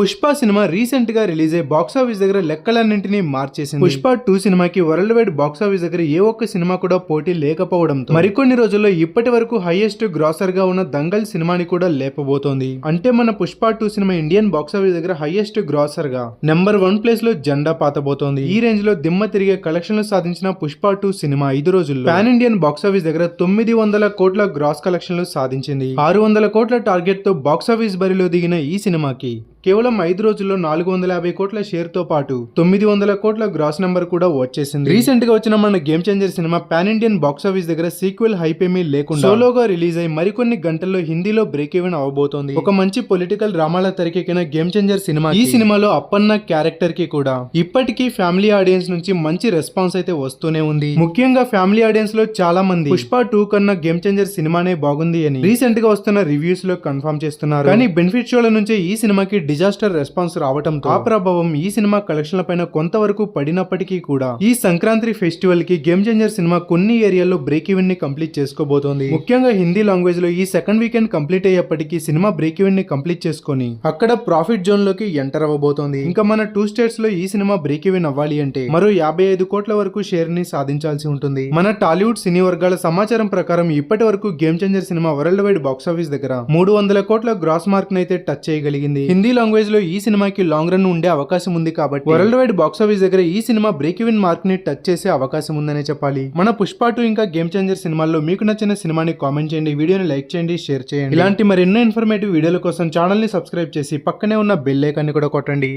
Pushpa cinema రీసెంట్గా release అయ్యి box office దగ్గర లెక్కలన్నింటినీ మార్చేసింది. పుష్ప టూ సినిమాకి వరల్డ్ వైడ్ బాక్స్ ఆఫీస్ దగ్గర ఏ ఒక్క సినిమా కూడా పోటీ లేకపోవడంతో మరికొన్ని రోజుల్లో ఇప్పటి వరకు హైయెస్ట్ గ్రాసర్గా ఉన్న దంగల్ సినిమాని కూడా లేపబోతోంది. అంటే మన Pushpa two cinema Indian box office దగ్గర హైయెస్ట్ గ్రాసర్గా నెంబర్ వన్ ప్లేస్లో జెండా పాతబోతోంది. ఈ రేంజ్లో దిమ్మ తిరిగే కలెక్షన్లు సాధించిన పుష్ప టూ సినిమా ఐదు రోజుల్లో పాన్ ఇండియన్ బాక్స్ ఆఫీస్ దగ్గర తొమ్మిది వందల కోట్ల గ్రాస్ కలెక్షన్లు సాధించింది. ఆరు వందల కోట్ల టార్గెట్తో బాక్స్ ఆఫీస్ బరిలో దిగిన ఈ సినిమాకి కేవలం ఐదు రోజుల్లో నాలుగు వందల యాభై కోట్ల షేర్తో పాటు తొమ్మిది వందల కోట్ల గ్రాస్ నెంబర్ కూడా వచ్చేసింది రీసెంట్గా వచ్చిన మన game changer cinema pan Indian box office దగ్గర సీక్వెల్ హైప్ ఏమీ లేకుండా సోలోగా రిలీజ్ అయి మరికొన్ని గంటల్లో హిందీలో బ్రేక్ ఈవెన్ అవబోతోంది. ఒక మంచి పొలిటికల్ డ్రామాల తెరకెక్కిన గేమ్ చేంజర్ సినిమా ఈ సినిమాలో అప్పన్న క్యారెక్టర్కి కూడా. ఇప్పటికీ ఫ్యామిలీ ఆడియన్స్ నుంచి మంచి రెస్పాన్స్ అయితే వస్తూనే ఉంది. ముఖ్యంగా ఫ్యామిలీ ఆడియన్స్లో చాలా మంది పుష్ప టూ కన్నా గేమ్ చేంజర్ సినిమానే బాగుంది అని రీసెంట్గా వస్తున్న రివ్యూస్లో కన్ఫర్మ్ చేస్తున్నారు. కానీ బెనిఫిట్ షోల నుంచే ఈ సినిమాకి డిజాస్టర్ రెస్పాన్స్ రావడంతో ఆ ప్రభావం ఈ సినిమా కలెక్షన్ల పైన కొంతవరకు పడినప్పటికీ కూడా ఈ సంక్రాంతి ఫెస్టివల్కి గేమ్ చేంజర్ సినిమా కొన్ని ఏరియాల్లో బ్రేక్ ఈవెన్ని కంప్లీట్ చేసుకోబోతోంది. ముఖ్యంగా హిందీ లాంగ్వేజ్లో ఈ సెకండ్ వీకెండ్ కంప్లీట్ అయ్యేప్పటికీ సినిమా బ్రేక్ ఈవెన్ని కంప్లీట్ చేసుకొని అక్కడ ప్రాఫిట్ జోన్లోకి ఎంటర్ అవ్వబోతోంది. ఇంకా మన టూ స్టేట్స్లో ఈ సినిమా బ్రేక్ ఈవెన్ అవ్వాలి అంటే మరో యాభై ఐదు కోట్ల వరకు షేర్ని సాధించాల్సి ఉంటుంది. మన టాలీవుడ్ సినీ వర్గాల సమాచారం ప్రకారం ఇప్పటి వరకు game changer cinema world wide box office దగ్గర మూడు వందల కోట్ల గ్రాస్ మార్క్ నైతే టచ్ చేయగలిగింది. హిందీ లాంగ్వేజ్లో ఈ సినిమాకి లాంగ్ రన్ ఉండే అవకాశం ఉంది కాబట్టి వరల్డ్ వైడ్ బాక్స్ ఆఫీస్ దగ్గర ఈ సినిమా బ్రేక్ ఈవెన్ మార్క్ని టచ్ చేసే అవకాశం ఉందనే చెప్పాలి. మన పుష్ప టూ ఇంకా గేమ్ చేంజర్ సినిమాల్లో మీకు నచ్చిన సినిమాని కామెంట్ చేయండి వీడియోని లైక్ చేయండి షేర్ చేయండి. ఇలాంటి మరెన్నో ఇన్ఫర్మేటివ్ వీడియోల కోసం ఛానల్ని సబ్స్క్రైబ్ చేసి పక్కనే ఉన్న బెల్ ఐకాన్ని కూడా కొట్టండి.